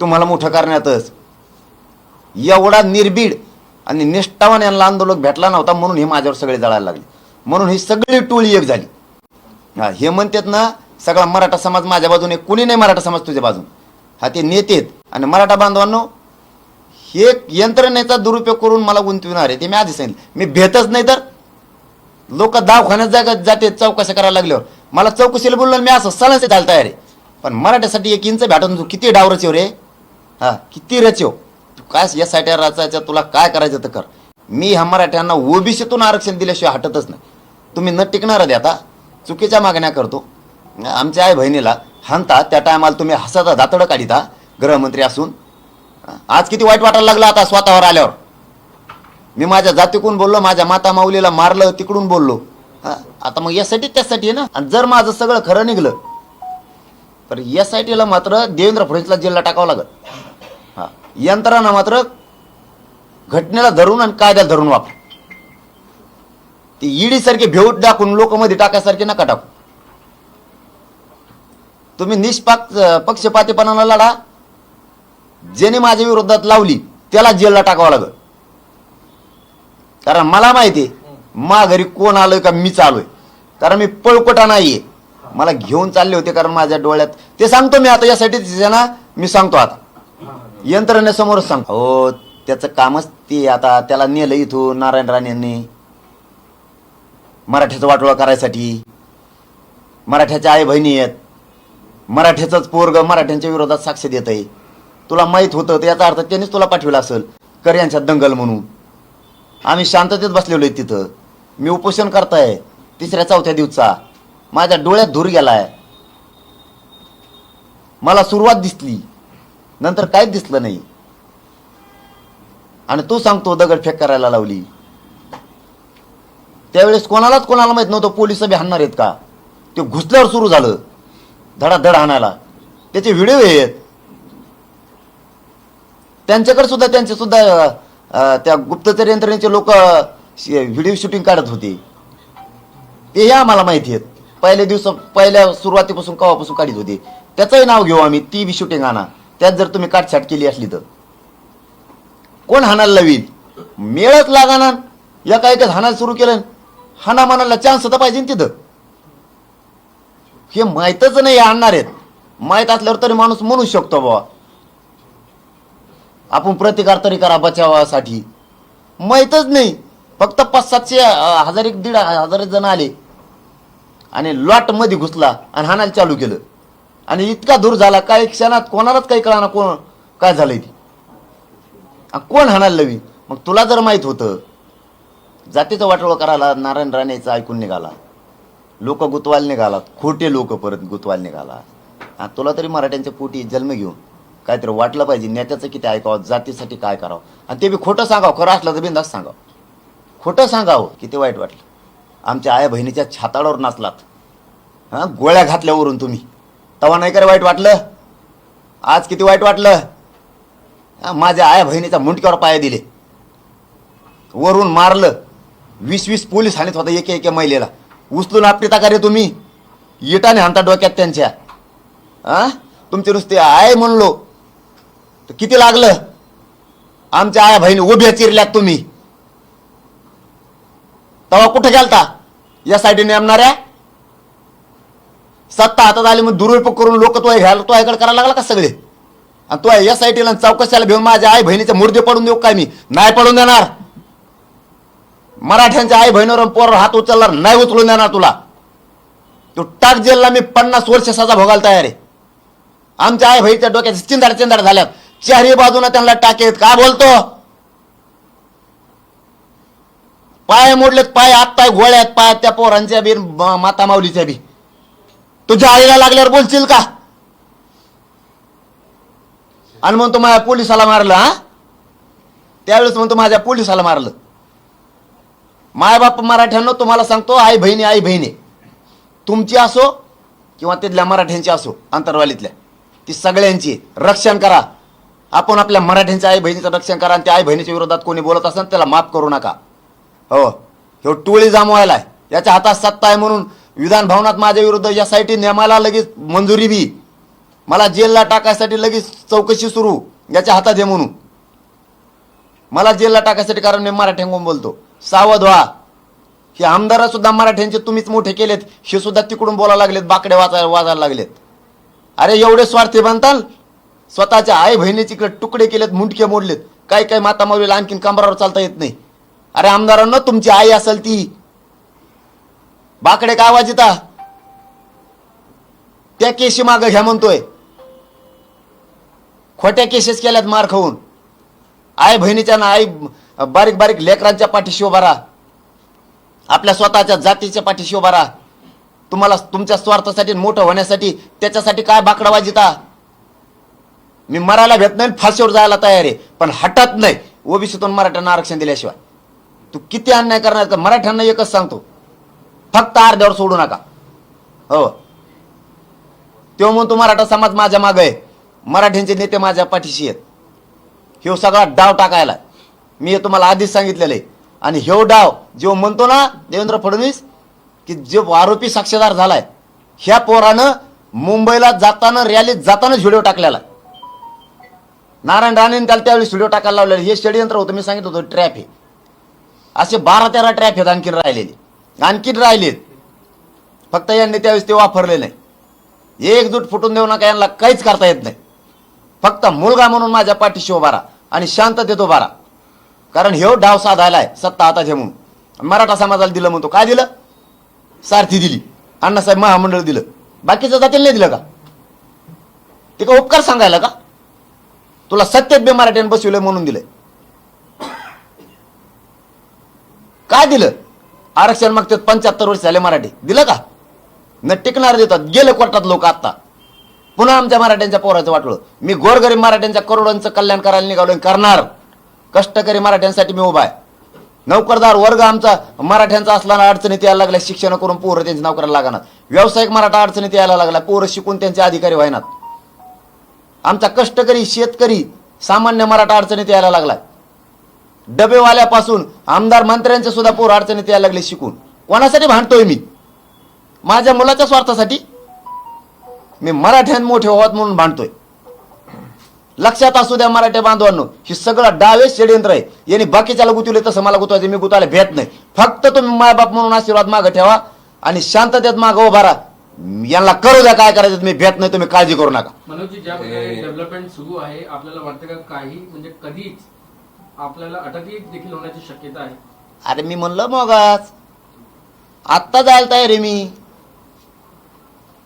तुम्हाला मोठं करण्यातच. एवढा निर्भीड आणि निष्ठावान यांना आंदोलक भेटला नव्हता म्हणून हे माझ्यावर सगळे जळायला लागले. म्हणून ही सगळी टोळी एक झाली. हा हे म्हणतात ना सगळा मराठा समाज माझ्या बाजूने कुणी नाही मराठा समाज तुझ्या बाजून. हा ते नेतेत. आणि मराठा बांधवांनो हे यंत्रणेचा दुरुपयोग करून मला गुंतविणार आहे ते मी आधी सांगितलं. मी भेटच नाही तर? लोक दवाखान्यात जागा जाते चौकशा करायला लागल्यावर. मला चौकशीला बोललो मी असं सणाचे झालं तयार. आहे पण मराठ्यासाठी एक इंच भेटून तू किती डावरच रे हा किती रचव? तू काय या साठी रचायचं तुला काय करायचं तर कर. मी ह्या मराठ्यांना ओबीसीतून आरक्षण दिल्याशिवाय हटतच नाही. तुम्ही न टिकणार दे आता. चुकीच्या मागण्या करतो. आमच्या आई बहिणीला हानता त्या टायमाला तुम्ही हसाचा दातडं काढिता गृहमंत्री असून. आज किती वाईट वाटायला लागलं आता स्वतःवर आल्यावर. मी माझ्या जातीकडून बोललो माझ्या माता माऊलीला मारलं तिकडून बोललो. हा, आता मग यासाठी त्यासाठी आहे ना. आणि जर माझं सगळं खरं निघलं तर यासाठीला मात्र देवेंद्र फडणवीसला जेलला टाकावं लागत हा. यंत्रणा मात्र घटनेला धरून आणि कायद्याला धरून वापर. ती ईडी सारखी भेऊट टाकून लोक मध्ये टाकायसारखे नका टाकू. तुम्ही निष्पाक पक्षपातीपणाला लढा. ज्याने माझ्या विरोधात लावली त्याला जेलला टाकावं लागल. कारण मला माहिती आहे मा घरी कोण आलोय का मी चालोय कारण मी पळपटा नाहीये. मला घेऊन चालले होते कारण माझ्या डोळ्यात. ते सांगतो मी आता यासाठी त्यांना मी सांगतो आता. यंत्रणेसमोरच सांग. हो त्याचं कामच ते आता त्याला नेलं इथून नारायण राणेंनी मराठ्याचा वाटोळा करायसाठी. मराठ्याच्या आई बहिणी आहेत. मराठ्याचंच पोरग मराठ्यांच्या विरोधात साक्ष देत आहे तुला माहीत होतं तर याचा अर्थ त्यांनीच तुला पाठविला असेल. कर यांच्यात दंगल म्हणून. आम्ही शांततेत बसलेलो आहे तिथं. मी उपोषण करताय तिसऱ्या चौथ्या दिवसा. माझ्या डोळ्यात धूर गेलाय. मला सुरुवात दिसली. नंतर काहीच दिसलं नाही. आणि तू सांगतो दगडफेक करायला लावली. त्यावेळेस कोणालाच कोणाला माहीत नव्हतं पोलीस बी हाणणार आहेत का? ते घुसल्यावर सुरू झालं. धडाधड हाणायला. त्याचे व्हिडिओ आहेत. त्यांच्याकडे सुद्धा त्यांचे सुद्धा त्या गुप्तचर यंत्रणेचे लोक व्हिडिओ शूटिंग काढत होते. ते आम्हाला माहिती आहेत. पहिल्या दिवस पहिल्या सुरुवातीपासून कवापासून काढत होते. त्याचंही नाव घेऊ आम्ही. ती बी शूटिंग आणा. त्यात जर तुम्ही काटछाट केली असली तर. कोण हाणायला लावील मेळच लागाना एका एकच हाणायला सुरू केलं. हाना मानाला चान्स तर पाहिजे ना तिथं. हे माहीतच नाही आणणार आहेत. माहीत असल्यावर तरी माणूस म्हणू शकतो बाबा आपण प्रतिकार तरी करा बचावासाठी. माहीतच नाही. फक्त पाच सातशे हजार एक दीड हजार जण आले. आणि लॉटमध्ये घुसला आणि हाणायला चालू केलं. आणि इतका दूर झाला काही क्षणात कोणालाच काही कळाना कोण काय झालंय ती. कोण हाणायला लवी मग तुला जर माहीत होतं जातीचं वाटोळ करायला नारायण राणेचं ऐकून निघाला. लोक गुतवायला निघाला खोटे लोक परत गुतवायला निघाला. हा तुला तरी मराठ्यांच्या पोटी जन्म घेऊन काहीतरी वाटलं पाहिजे नेत्याचं किती ऐकावं जातीसाठी काय करावं. आणि ते बी खोटं सांगावं खरं असलं तर बिंदास सांगावं. खोटं सांगावं किती वाईट वाटलं. आमच्या आया बहिणीच्या छाताडावर नाचलात. हां? गोळ्या घातल्यावरून तुम्ही. तवा नाही करे वाईट वाटलं? आज किती वाईट वाटलं? माझ्या आया बहिणीच्या मुंडक्यावर पाय दिले. वरून मारलं. वीस वीस पोलीस हाणत होता एके एके महिलेला. उचलून आपटिता का रे तुम्ही. येटाने हाणता डोक्यात त्यांच्या. आ तुमचे नुसते आय म्हणलो. तर किती लागलं? आमच्या आया बहिणी उभ्या चिरल्यात तुम्ही. तेव्हा कुठं गेलता? या साईडीने नेमणाऱ्या? सत्ता हातात आली मग दुरुपयोग करून लोक तो घ्यायला तो ऐकड करायला लागला का सगळे? आणि तो आय टीला चौकशाला घेऊन माझ्या आई बहिणीचे मुर्दे पडून देऊ काय मी? नाही पडून देणार. मराठ्यांच्या आई बहिणीवर पोर हात उचलणार नाही उचलून देणार तुला. तो टाक जेलला मी पन्नास वर्ष सजा भोगायला तयार आहे. आमच्या आई बहिणीच्या डोक्याचे चिंदाड चिंदाड झाल्यात. चारही बाजूने त्यांना टाकेत काय बोलतो? पाय मोडलेत पाय आत्ताय गोळ्यात पाय त्या पोरांच्या बी माता माऊलीच्या बी. तुझ्या आईला लागल्यावर बोलशील का? आणि म्हणतो माझ्या पोलिसाला मारलं हा? त्यावेळेस म्हणतो माझ्या पोलिसाला मारलं. मायबाप मराठ्यांना तुम्हाला सांगतो आई बहिणी आई बहिणी. तुमची असो किंवा तिथल्या मराठ्यांची असो अंतरवालीतल्या ती सगळ्यांची रक्षण करा. आपण आपल्या मराठ्यांच्या आई बहिणीचं रक्षण करा आणि त्या आई बहिणीच्या विरोधात कोणी बोलत असेल त्याला माफ करू नका. हो ह्यो टोळी आहे. याच्या हातात सत्ता आहे म्हणून विधान भवनात माझ्या विरुद्ध यासाठी नेमाला लगेच मंजुरी बी. मला जेलला टाकायसाठी लगेच चौकशी सुरू. याच्या हातात आहे म्हणून. मला जेलला टाकायसाठी कारण मी मराठ्यांगून बोलतो. सावध व्हा. हे आमदार सुद्धा मराठ्यांचे तुम्हीच मोठे केलेत. हे सुद्धा तिकडून बोलायला लागलेत. बाकडे वाचायला वाजायला लागलेत. अरे एवढे स्वार्थी बनताल? स्वतःच्या आई बहिणीचे तुकडे केलेत मुंडके मोडलेत. काही काही माता मावळीला आणखीन कमरावर चालता येत नाही. अरे आमदारांना तुमची आई असेल ती. बाकडे काय आवाज येता त्या केशी माग घ्या म्हणतोय. खोट्या केसेस केल्यात मार खाऊन. आई बहिणीच्या ना आई बारीक बारीक लेकरांच्या पाठीशी उभा राहा. आपल्या स्वतःच्या जातीच्या पाठीशी उभा राहा. तुम्हाला तुमच्या स्वार्थासाठी मोठं होण्यासाठी त्याच्यासाठी काय बाकडा वाजिता? मी मरायला भेट नाही फाशीवर जायला तयार आहे. पण हटत नाही. ओबीसीतून मराठ्यांना आरक्षण दिल्याशिवाय. तू किती अन्याय करणार तर मराठ्यांना एकच सांगतो. फक्त अर्ध्यावर सोडू नका. हो. तेव्हा म्हणतो मराठा समाज माझ्या मागं आहे. मराठ्यांचे नेते माझ्या पाठीशी आहेत. ह्यो सगळा डाव टाकायला. मी हे तुम्हाला आधीच सांगितलेलं आहे. आणि ह्यो डाव जो म्हणतो ना देवेंद्र फडणवीस की जो आरोपी साक्षीदार झालाय ह्या पोरानं मुंबईला जाताना रॅलीत जातानाच व्हिडिओ टाकलेला. नारायण राणेने त्याला त्यावेळी व्हिडिओ टाकायला लावलेला. हे षडयंत्र होतं मी सांगित होतं ट्रॅप आहे. असे बारा तेरा ट्रॅप आहेत आणखी राहिलेली. आणखीन राहिलेत. फक्त यांनी त्यावेळेस ते वापरले नाही. एकजूट फुटून देऊ नका यांना काहीच करता येत नाही. फक्त मुलगा म्हणून माझ्या पाठीशी उभा राहा आणि शांत उभा राहा. कारण ह्यो डाव साधायला आहे सत्ता आता हे म्हणून. मराठा समाजाला दिलं म्हणतो काय दिलं? सारथी दिली. अण्णासाहेब महामंडळ दिलं. बाकीचं जातील नाही दिलं का? ते का उपकार सांगायला का? तुला सत्तेत बे मराठ्याने बसविलं म्हणून दिलंय. काय दिलं? आरक्षण मागतात पंच्याहत्तर वर्ष झाले मराठी. दिलं का? न टिकणार देतात. गेले कोर्टात लोक आता पुन्हा आमच्या मराठ्यांच्या पोराचं वाटलं. मी गोरगरीब मराठ्यांच्या करोडांचं कल्याण करायला निघालो करणार. कष्टकरी मराठ्यांसाठी मी उभा आहे. नोकरदार वर्ग आमचा मराठ्यांचा असताना अडचणीत यायला लागल्या शिक्षण करून पोरं त्यांची नोकऱ्या लागणार. व्यावसायिक मराठा अडचणीत यायला लागला पोरं शिकून त्यांचे अधिकारी व्हायनात. आमचा कष्टकरी शेतकरी सामान्य मराठा अडचणीत यायला लागला. डबेवाल्यापासून आमदार मंत्र्यांचे सुद्धा पोर अडचणीत यायला लागले शिकून. कोणासाठी भांडतोय मी? माझ्या मुलाच्या स्वार्थासाठी मी मराठ्यां मोठे व्हावत म्हणून भांडतोय. लक्षात असू द्या मराठे बांधवांनो हे सगळं डावे षडयंत्र आहे. यांनी बाकीच्याला गुतवले तसं मला गुतवायचं मी गुतायला भेट नाही. फक्त तुम्ही मायबाप म्हणून आशीर्वाद मागं ठेवा आणि शांततेत मागं उभा राहा. यांना करू द्या काय करायचं मी भेट नाही तुम्ही काळजी करू नका. मनोजी ज्या प्रकारे डेव्हलपमेंट सुरू आहे आपल्याला वाटतं का काही? म्हणजे कधीच आपल्याला अटकही देखील होण्याची शक्यता आहे. अरे मी म्हणलं मगाच. आत्ता जायला तयार आहे मी.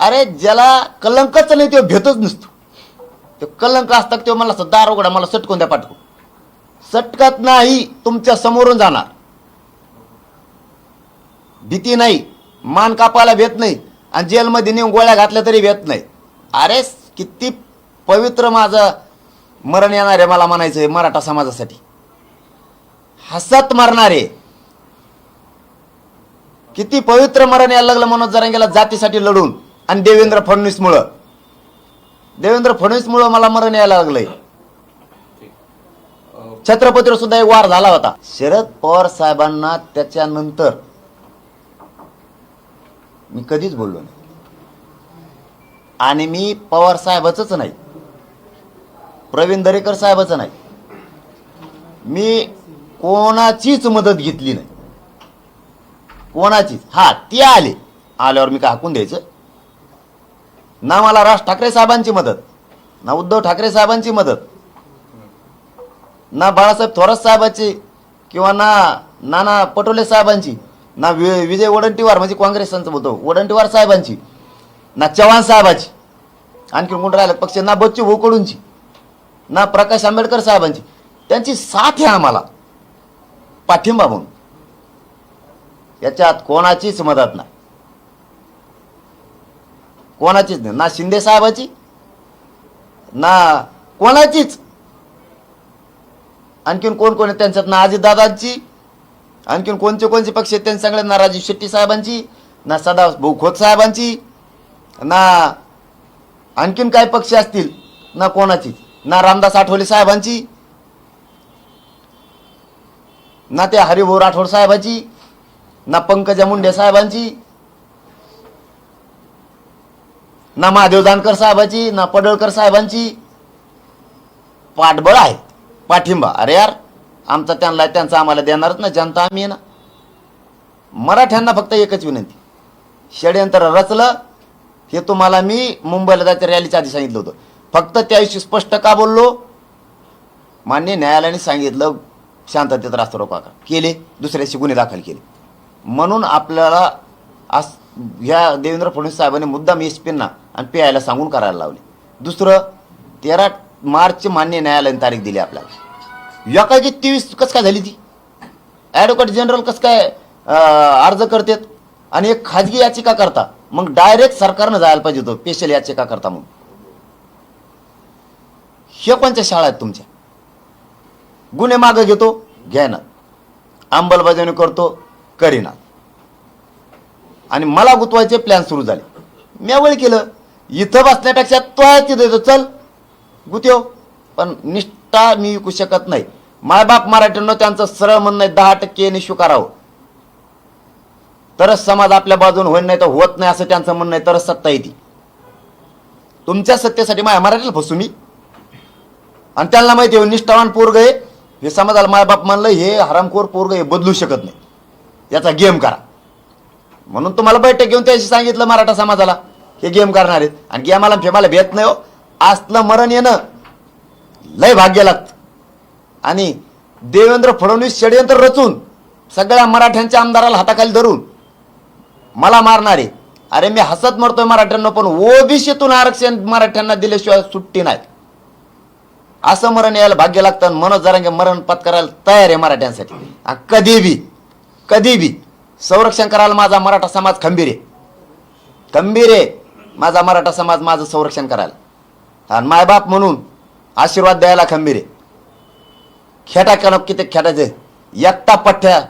अरे ज्याला कलंकच नाही तो भेटच नसतो. तो कलंक असतात तो मला दार उघडा मला सटकून द्या पाठवू सटकत नाही तुमच्या समोरून जाणार. भीती नाही मान कापायला भेट नाही आणि जेलमध्ये नेऊन गोळ्या घातल्या तरी भेट नाही. अरे किती पवित्र माझं मरण येणार आहे मला म्हणायचं आहे मराठा समाजासाठी. हसत मरणारे. किती पवित्र मरण यायला लागलं मनोज जरांगेला जातीसाठी लढून आणि देवेंद्र फडणवीसमुळं. देवेंद्र फडणवीसमुळं मला मरण यायला लागलंय. छत्रपतीवर सुद्धा एक वार झाला होता. शरद पवार साहेबांना त्याच्यानंतर मी कधीच बोललो नाही. आणि मी पवार साहेबाच नाही. प्रवीण दरेकर साहेबाचं नाही. मी कोणाचीच मदत घेतली नाही. कोणाचीच. हा ती आले. आल्यावर मी काय हाकून द्यायचं? ना मला राज ठाकरे साहेबांची मदत ना उद्धव ठाकरे साहेबांची मदत ना बाळासाहेब थोरात साहेबांची किंवा ना नाना पटोले साहेबांची ना वि- विजय वडंटीवार म्हणजे काँग्रेसांचं बोलतो वडंटीवार साहेबांची ना चव्हाण साहेबाची आणखी कोण राहिलं? पक्ष ना बच्चू भोकडूंची ना प्रकाश आंबेडकर साहेबांची. त्यांची साथ आहे आम्हाला. पाठिंबा म्हणून. याच्यात कोणाचीच मदत नाही. कोणाचीच नाही. ना शिंदे साहेबाची ना कोणाचीच. आणखीन कोण कोण त्यांच्यात? ना अजितदादांची आणखीन कोणते कोणते पक्ष आहेत त्यांच्या सांगले ना राजीव शेट्टी साहेबांची ना सदा भाऊ खोत साहेबांची ना आणखीन काय पक्ष असतील ना कोणाचीच. ना रामदास आठवले साहेबांची ना त्या हरिभाऊ राठोड साहेबाची ना पंकजा मुंडे साहेबांची ना महादेव जानकर साहेबाची ना पडळकर साहेबांची. पाठबळ आहे पाठिंबा. अरे यार आमचा त्यांना त्यांचा आम्हाला देणारच ना जनता आम्ही आहे ना. मराठ्यांना फक्त एकच विनंती. षडयंत्र रचलं हे तुम्हाला मी मुंबईला जायचं रॅलीच्या आधी सांगितलं होतं. फक्त त्याविषयी स्पष्ट का बोललो? मान्य न्यायालयाने सांगितलं शांततेत रास्ता रोका केले दुसऱ्याशी गुन्हे दाखल केले. म्हणून आपल्याला आज ह्या देवेंद्र फडणवीस साहेबांनी मुद्दाम एस पींना आणि पी आयला सांगून करायला लावले. दुसरं तेरा मार्चची मान्य न्यायालयाने तारीख दिली आपल्याला. एकाची तेवीस कसं काय झाली ती? ॲडव्होकेट जनरल कसं काय अर्ज करतात? आणि एक खाजगी याचिका करता. मग डायरेक्ट सरकारनं जायला पाहिजे होतं स्पेशल याचिका करता म्हणून. हे कोणत्या शाळा आहेत तुमच्या? गुन्हे मागं घेतो घ्यायना अंमलबजावणी करतो करीना आणि मला गुतवायचे प्लॅन सुरू झाले. मी वेळ केलं. इथं बसण्यापेक्षा तो तिथे तिथं येतो चल. गुत्यो. पण निष्ठा मी विकू शकत नाही. मायबाप मराठ्यांना त्यांचं सरळ म्हणणं आहे दहा टक्के यांनी करावं. तरच समाज आपल्या बाजून होईल नाही तर होत नाही असं त्यांचं म्हणणं आहे तरच सत्ता येते. तुमच्या सत्तेसाठी माझ्या मराठीला फसू मी. आणि त्यांना माहिती आहे निष्ठावान पोरग आहे. हे समाजाला मायबाप म्हणलं हे हरामखोर पोरग हे बदलू शकत नाही. याचा गेम करा. म्हणून तुम्हाला बैठक घेऊन त्याशी सांगितलं मराठा समाजाला. हे गेम करणार आहेत. आणि गेमाला फेमाला भेट नाही हो. असलं मरण येणं लय भाग्य लागतं. आणि देवेंद्र फडणवीस षडयंत्र रचून सगळ्या मराठ्यांच्या आमदाराला हाताखाली धरून मला मारणारे अरे मी हसत मरतोय मराठ्यांना पण ओबीसीतून आरक्षण मराठ्यांना दिल्याशिवाय सुट्टी नाही असं मरण यायला भाग्य लागतं मनोज जरांगे मरण पत्करायला तयार आहे मराठ्यांसाठी. कधी बी कधी बी संरक्षण करायला माझा मराठा समाज खंबीर आहे. खंबीर आहे माझा मराठा समाज माझं संरक्षण करायला. आणि मायबाप म्हणून आशीर्वाद द्यायला खंबीर आहे. खेटा कन किती खेटायचे? एकटा पठ्ठ्या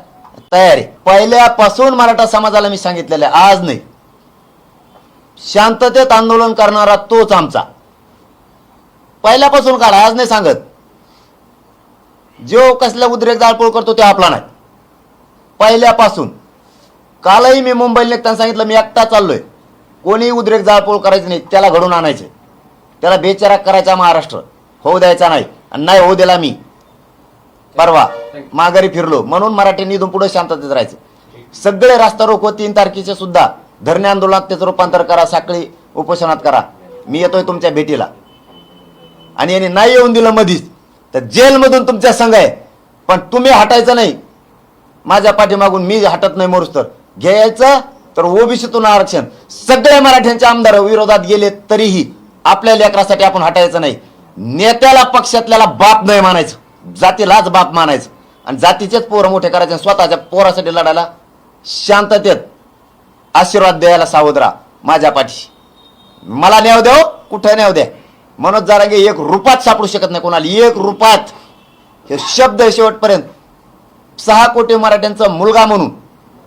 तयार आहे. पहिल्यापासून मराठा समाजाला मी सांगितलेलं आहे आज नाही. शांततेत आंदोलन करणारा तोच आमचा. पहिल्यापासून काढा आज नाही सांगत. जो कसल्या उद्रेक जाळपोळ करतो ते आपला नाही. पहिल्यापासून. कालही मी मुंबईला निघताना सांगितलं मी एकटा चाललोय. कोणी उद्रेक जाळपोळ करायचं नाही त्याला घडून आणायचे त्याला बेचारा करायचा महाराष्ट्र. होऊ द्यायचा नाही आणि नाही होऊ दिला मी. परवा. माघारी फिरलो. म्हणून मराठ्यांनी इथून पुढे शांततेत राहायचं. सगळे रास्ता रोको तीन तारखेचे सुद्धा. धरणे आंदोलनात त्याचं रूपांतर करा साखळी उपोषणात करा. मी येतोय तुमच्या भेटीला. आणि यांनी नाही येऊन दिलं मधीच. तर जेलमधून तुमच्या संघ आहे. पण तुम्ही हटायचं नाही. माझ्या पाठीमागून मी हटत नाही मोरूस तर घ्यायचं तर ओबीसीतून आरक्षण. सगळे मराठ्यांचे आमदार विरोधात गेले तरीही आपल्या लेकरासाठी आपण हटायचं नाही. नेत्याला पक्षातल्याला बाप नाही मानायचं. जातीलाच बाप मानायचं. आणि जातीचेच पोरं मोठे करायचे स्वतःच्या पोरासाठी लढायला शांततेत आशीर्वाद द्यायला सावध राहा. माझ्या पाठीशी. मला न्याव देव कुठं न्याव द्या? मनोज जारांगे एक रुपात सापडू शकत नाही कोणाला. एक रुपात. हे शब्द शेवटपर्यंत. सहा कोटी मराठ्यांचा मुलगा म्हणून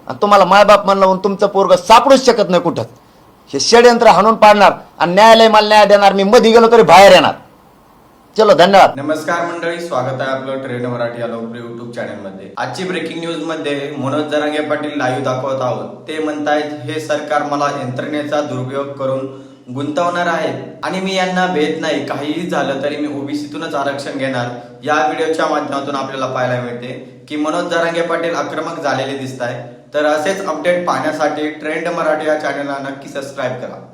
आणि तुम्हाला मायबाप म्हणलं म्हणून तुमचं पोरग सापडूच शकत नाही कुठंच हे षडयंत्र हाणून पाडणार आणि न्यायालय मला न्याय देणार मी मध्ये गेलो तरी बाहेर येणार. चलो धन्यवाद. नमस्कार मंडळी स्वागत आहे आपलं ट्रेन मराठी या लोकप्रिय युट्यूब चॅनलमध्ये. आजची ब्रेकिंग न्यूजमध्ये मनोज जरांगे पाटील लाईव्ह दाखवत आहोत. ते म्हणतायत हे सरकार मला यंत्रणेचा दुरुपयोग करून गुंतवणार आहे आणि मी यांना भेट नाही. काहीही झालं तरी मी ओबीसीतूनच आरक्षण घेणार. या व्हिडिओच्या माध्यमातून आपल्याला पाहायला मिळते की मनोज जरांगे पाटील आक्रमक झालेले दिसत आहे तर असेच अपडेट पाहण्यासाठी ट्रेंड मराठी या चॅनलला नक्की सबस्क्राईब करा.